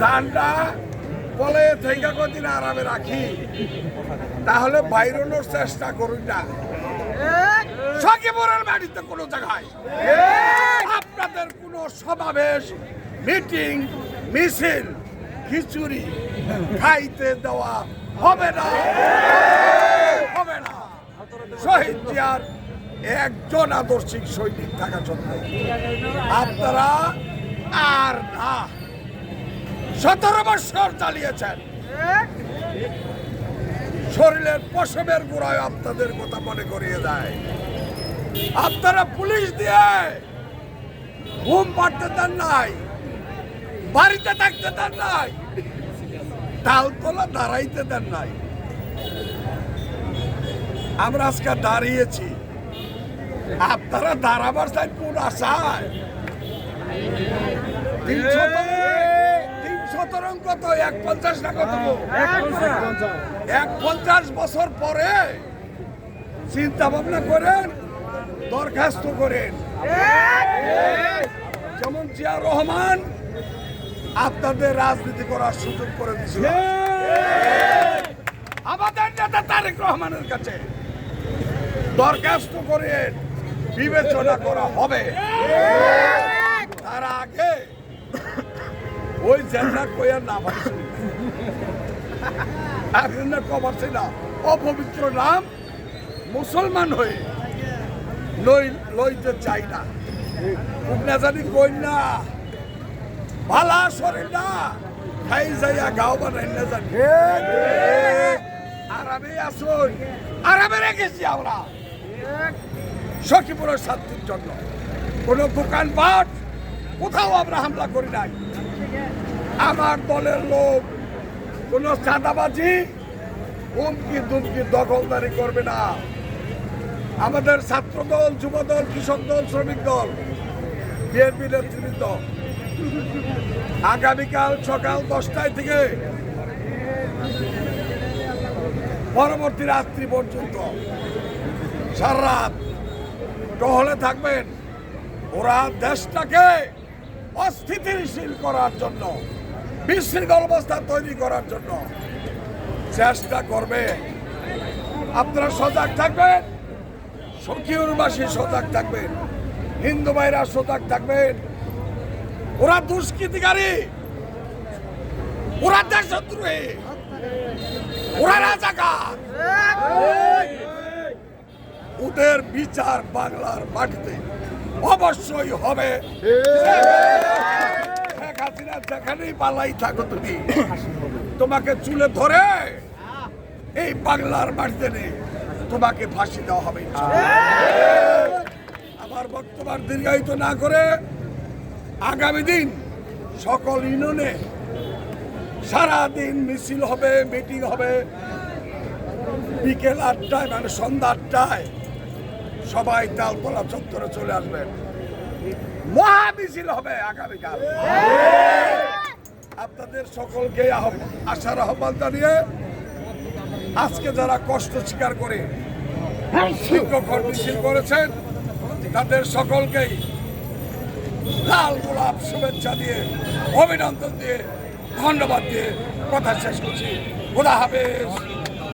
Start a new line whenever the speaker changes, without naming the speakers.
জানটা বলে থেকে কদিন আরামে রাখি। তাহলে বাইরনোর চেষ্টা করুন না। সখীপুরের বাড়িতে কোনো জায়গায়। আপনাদের কোনো সমাবেশ, মিটিং, মিছিল, খিচুড়ি খাইতে দেওয়া হবে না। হবে না। শহীদ জিয়ার একজন আদর্শিক সৈনিক থাকা সত্ত্বেও আপনারা আর না। সতেরো বছর চালিয়েছেন। শরীরের পশমের গোড়ায় আপনাদের কথা মনে করিয়ে দেয়। আপনারা পুলিশ দিয়ে ঘুম পাড়তে দেন নাই, বাড়িতে থাকতে দেন নাই তালতলা দাঁড়াইতে দেন নাই। আমরা আজকে দাঁড়িয়েছি। আপনারা দাঁড়াবার চাই কোন আশায়? কত? এক পঞ্চাশ না কত? এক পঞ্চাশ বছর পরে চিন্তা ভাবনা করেন, দরখাস্ত করেন। যেমন জিয়া রহমান আপনাদের রাজনীতি করার সুযোগ করে দিয়েছিল। আমাদের নেতা তারেক রহমানের কাছে দরখাস্ত করে বিবেচনা করা হবে। ওই জেন্ডা কইয়ার না এখন না, অপবিত্র নাম মুসলমান হয়ে লই, লইতে চাই না। খুব না জানি কই না। ভালা শরীর না। খাই যাইয়া গাও বানাই না জানি আরামে আসুন। আরামে রেখেছি আমরা। সখীপুরের শান্তির জন্য। কোনো দোকানপাট কোথাও আমরা হামলা করি নাই। আমার দলের লোক, কোনো চাঁদাবাজি হুমকি দুমকি দখলদারি করবে না। আমাদের ছাত্র দল যুব দল কৃষক দল, শ্রমিক দল, বিএনপি নেতৃবৃন্দ, আগামীকাল সকাল দশটায় থেকে পরবর্তী রাত্রি পর্যন্ত সারা রাত টহলে থাকবেন। ওরা দেশটাকে অস্থিতিশীল করার জন্য। বিশৃঙ্খল অবস্থা তৈরি করার জন্য চেষ্টা করবে। আপনারা সজাগ থাকবেন সখীয়বাসী সজাগ থাকবেন, হিন্দু ভাইরা সজাগ থাকবেন। ওরা দুষ্কৃতিকারী, ওরা দেশদ্রোহী, ওরা রাজাকার। ওদের বিচার বাংলার মাটিতে অবশ্যই হবে। হাসিনা পালাই থাকো তুমি, তোমাকে চুলে ধরে এই বাংলার মাটিতে নেই তোমাকে ফাঁসি দেওয়া হবে। আমার বক্তব্য দীর্ঘায়িত না করে আগামী দিন সকল ইউনিয়নে সারাদিন মিছিল হবে, মিটিং হবে বিকেল আটটায় মানে সন্ধ্যা আটটায় সবাই তালতলা চত্বরে চলে আসবেন মহা মিছিল হবে আগামীকাল। আপনাদের সকলকে আসার আহ্বান জানিয়ে আজকে যারা কষ্ট স্বীকার করে শিক্ষক মিছিল করেছেন, তাদের সকলকেই লাল গোলাপ শুভেচ্ছা দিয়ে, অভিনন্দন দিয়ে, ধন্যবাদ দিয়ে কথা শেষ করছি। খোদা হাফেজ।